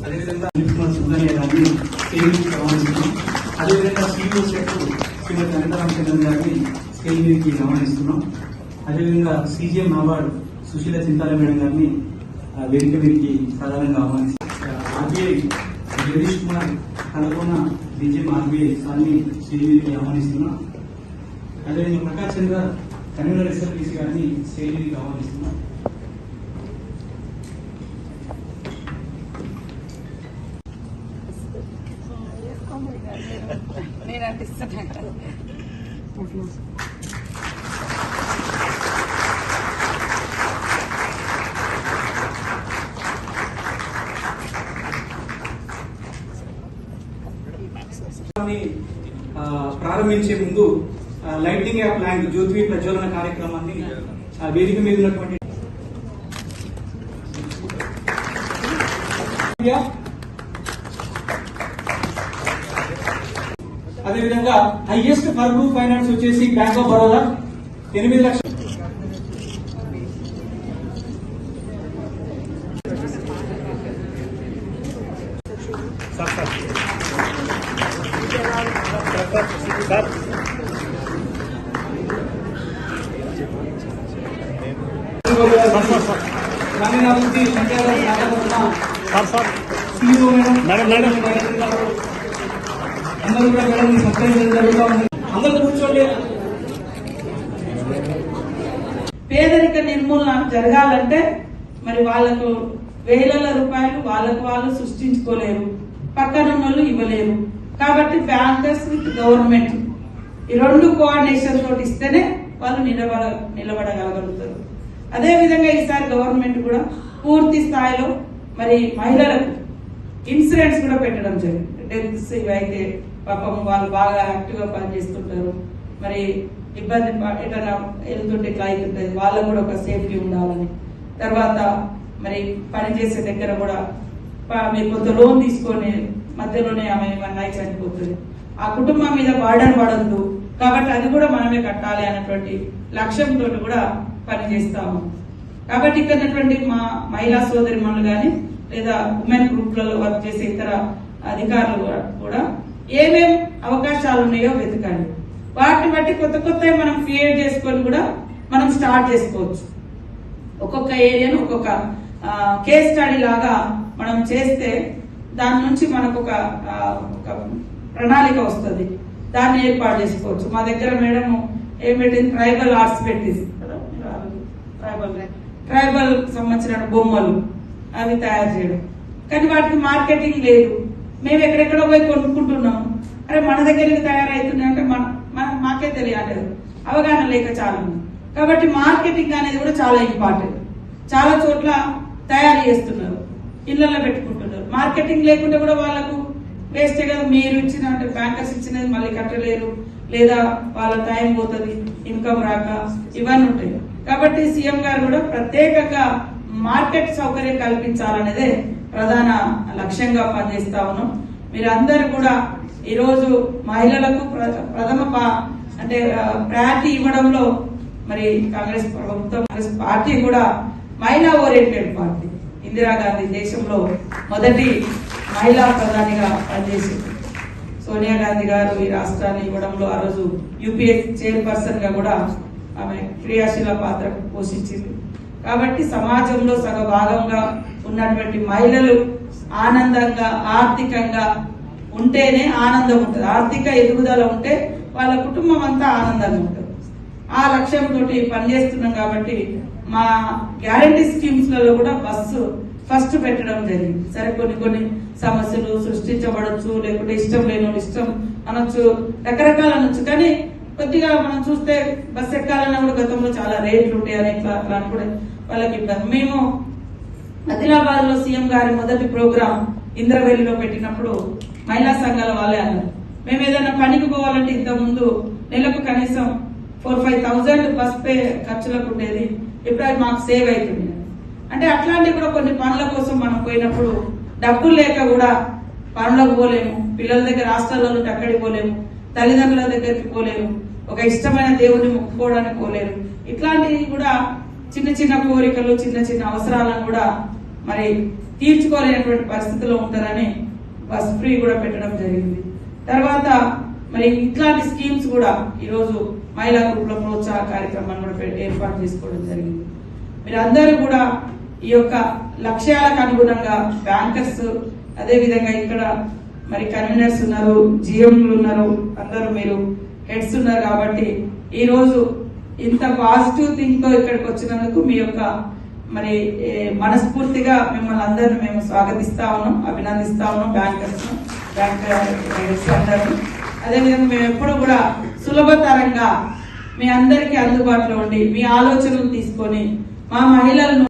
అదేవిధంగా అన్ని స్కేలింగ్ రవాణిస్తున్నాం అదేవిధంగా సీఈఓ సెక్టర్ శ్రీమతి అనితా రామచంద్రన్ గారిని స్కేల్ మీదకి రవాణిస్తున్నాం అదేవిధంగా CGM award Sushila Chintala madam గారిని వేదిక మీదకి ప్రధానంగా ఆహ్వానిస్తాం ఆర్బీఐ జగదీష్ కుమార్ కలగొన్న బీజేపీ ఆర్బీఐ సార్ని స్టేజ్ మీదకి ఆహ్వానిస్తున్నాం అదేవిధంగా ప్రకాశ్ చంద్ర కన్వీనర్ ఎస్ఎల్పీసీ గారిని స్టేజ్ మీదకి ఆహ్వానిస్తున్నాం నేను ప్రారంభించే ముందు లైటింగ్ యాప్ ల్యాండ్ జ్యోతి ప్రజ్వలన కార్యక్రమాన్ని ఆ, వేదిక మీద ఉన్నటువంటి అదేవిధంగా హైయెస్ట్ ఫర్బు ఫైనాన్స్ వచ్చేసి బ్యాంక్ ఆఫ్ బరోడా ఎనిమిది లక్షల గ్రామీణాభివృద్ధి మేడం మేడం, మేడం. అందరూ కూడా మేడం జరుగుతూ అందరూ కూర్చోండి. పేదరిక నిర్మూలన జరగాలంటే మరి వాళ్ళకు వేల రూపాయలు వాళ్ళకు వాళ్ళు సృష్టించుకోలేరు. పక్కన వాళ్ళు ఇవ్వలేరు. కాబట్టి బ్యాంకర్స్ విత్ గవర్నమెంట్ ఈ రెండు కోఆర్డినేషన్ తోటి ఇస్తేనే వాళ్ళు నిలబడ నిలబడగలుగుతారు అదేవిధంగా ఈసారి గవర్నమెంట్ కూడా పూర్తి స్థాయిలో మరి మహిళలకు ఇన్సూరెన్స్ కూడా పెట్టడం జరిగింది. డెత్స్ ఇవైతే పాపం వాళ్ళు బాగా యాక్టివ్గా పనిచేస్తుంటారు. మరి ఇబ్బంది ఎటన్నా వెళ్తుంటే ఇట్లా అవుతుంటది వాళ్ళకు కూడా ఒక సేఫ్టీ ఉండాలని. తర్వాత మరి పని చేసే దగ్గర కూడా మీరు కొంత లోన్ తీసుకొని మధ్యలోనే ఆమె ఏమన్నా చనిపోతుంది. ఆ కుటుంబం మీద బార్డర్ పడద్దు. కాబట్టి అది కూడా మనమే కట్టాలి అన్నటువంటి లక్ష్యంతో కూడా పనిచేస్తాము కాబట్టి ఇక్కడ మా మహిళా సోదరి కానీ లేదా ఉమెన్ గ్రూప్లలో వర్క్ చేసే ఇతర అధికారులు కూడా ఏమేం అవకాశాలు ఉన్నాయో వెతకండి. వాటిని బట్టి కొత్త కొత్త మనం క్రియేట్ చేసుకొని కూడా మనం స్టార్ట్ చేసుకోవచ్చు. ఒక్కొక్క ఏరియాను ఒక్కొక్క కేస్ స్టడీ లాగా మనం చేస్తే దాని నుంచి మనకు ఒక ఒక ప్రణాళిక వస్తుంది. దాన్ని ఏర్పాటు చేసుకోవచ్చు. మా దగ్గర మేడం ఏం పెట్టింది ట్రైబల్ ఆర్ట్స్ పెట్టింది. కదా? ట్రైబల్ ట్రైబల్ సంబంధించిన బొమ్మలు అవి తయారు చేయడం. కానీ వాటికి మార్కెటింగ్ లేదు. మేము ఎక్కడెక్కడ పోయి కొనుక్కుంటున్నాం. అరే మన దగ్గరికి తయారవుతుందంటే మన మన- మాకే తెలియలేదు. అవగాహన లేక చాలా. కాబట్టి మార్కెటింగ్ అనేది కూడా చాలా ఇంపార్టెంట్. చాలా చోట్ల తయారు చేస్తున్నారు. ఇళ్ళలో పెట్టుకుంటున్నారు. మార్కెటింగ్ లేకుండా కూడా వాళ్ళకు వేస్తే కదా మీరు ఇచ్చిన అంటే బ్యాంకర్స్ ఇచ్చినది మళ్ళీ కట్టలేరు. లేదా వాళ్ళ టైం పోతుంది ఇన్కమ్ రాక ఇవన్నీ ఉంటాయి. కాబట్టి సీఎం గారు కూడా ప్రత్యేకంగా మార్కెట్ సౌకర్యం కల్పించాలనేదే ప్రధాన లక్ష్యంగా పనిచేస్తా ఉన్నాం. మీరందరూ కూడా ఈరోజు మహిళలకు ప్రథమ అంటే ప్రయారిటీ ఇవ్వడంలో మరి కాంగ్రెస్ ప్రభుత్వం కాంగ్రెస్ పార్టీ కూడా మహిళా ఓరియంటెడ్ పార్టీ. ఇందిరాగాంధీ దేశంలో మొదటి మహిళా ప్రధానిగా పనిచేసింది. సోనియా గాంధీ గారు ఈ రాష్ట్రాన్ని ఇవ్వడంలో ఆ రోజు యూపీఏ చైర్పర్సన్గా కూడా ఆమె క్రియాశీల పాత్ర పోషించింది. కాబట్టి సమాజంలో సగ భాగంగా ఉన్నటువంటి మహిళలు ఆనందంగా ఆర్థికంగా ఉంటేనే ఆనందం ఉంటుంది. ఆర్థిక ఎదుగుదల ఉంటే వాళ్ళ కుటుంబం అంతా ఆనందంగా ఉంటుంది. ఆ లక్ష్యంతో పనిచేస్తున్నాం కాబట్టి మా గ్యారంటీ స్కీమ్స్లలో కూడా బస్సు ఫస్ట్ పెట్టడం జరిగింది. సరే కొన్ని కొన్ని సమస్యలు సృష్టించబడచ్చు లేకుంటే ఇష్టం లేని ఇష్టం అనొచ్చు రకరకాల అనొచ్చు. కానీ కొద్దిగా మనం చూస్తే బస్సు ఎక్కాలన్నా కూడా గతంలో చాలా రేట్లు ఉంటాయని ఇట్లా అట్లా కూడా వాళ్ళకి ఇబ్బంది. మేము ఆదిలాబాద్లో సీఎం గారి మొదటి ప్రోగ్రాం ఇంద్రవెల్లిలో పెట్టినప్పుడు మహిళా సంఘాల వాళ్ళే అన్నారు. మేము ఏదైనా పనికి పోవాలంటే ఇంత ముందు నెలకు కనీసం ఫోర్ ఫైవ్ థౌజండ్ బస్ పే ఖర్చులకు ఉండేది. ఇప్పుడు అది మాకు సేవ్ అవుతుంది అంటే అట్లాంటి కూడా కొన్ని పనుల కోసం మనం పోయినప్పుడు డబ్బులు లేక కూడా పనులకు పోలేము. పిల్లల దగ్గర హాస్టల్లో ఉంటే అక్కడికి పోలేము. తల్లిదండ్రుల దగ్గరికి పోలేము. ఒక ఇష్టమైన దేవుని మొక్కుకోవడానికి పోలేరు. ఇట్లాంటివి కూడా చిన్న చిన్న కోరికలు చిన్న చిన్న అవసరాలను కూడా మరి తీర్చుకోలేనటువంటి పరిస్థితిలో ఉంటారని బస్ ఫ్రీ కూడా పెట్టడం జరిగింది. తర్వాత మరి ఇట్లాంటి స్కీమ్స్ కూడా ఈరోజు మహిళా గ్రూపుల ప్రోత్సాహ కార్యక్రమాన్ని కూడా పెట్టి ఏర్పాటు చేసుకోవడం జరిగింది. మీరు అందరూ కూడా ఈ యొక్క లక్ష్యాలకు అనుగుణంగా బ్యాంకర్స్ అదేవిధంగా ఇక్కడ మరి కన్వీనర్స్ ఉన్నారు జిఎంలు ఉన్నారు అందరూ మీరు హెడ్స్ ఉన్నారు కాబట్టి ఈరోజు ఇంత పాజిటివ్ థింగ్తో ఇక్కడికి వచ్చినందుకు మీ యొక్క మరి మనస్ఫూర్తిగా మిమ్మల్ని అందరిని మేము స్వాగతిస్తా ఉన్నాం అభినందిస్తా ఉన్నాం బ్యాంకర్స్ బ్యాంకర్స్ హెడ్స్ అదేవిధంగా మేము ఎప్పుడు కూడా సులభతరంగా మీ అందరికీ అందుబాటులో ఉండి మీ ఆలోచనలు తీసుకొని మా మహిళలను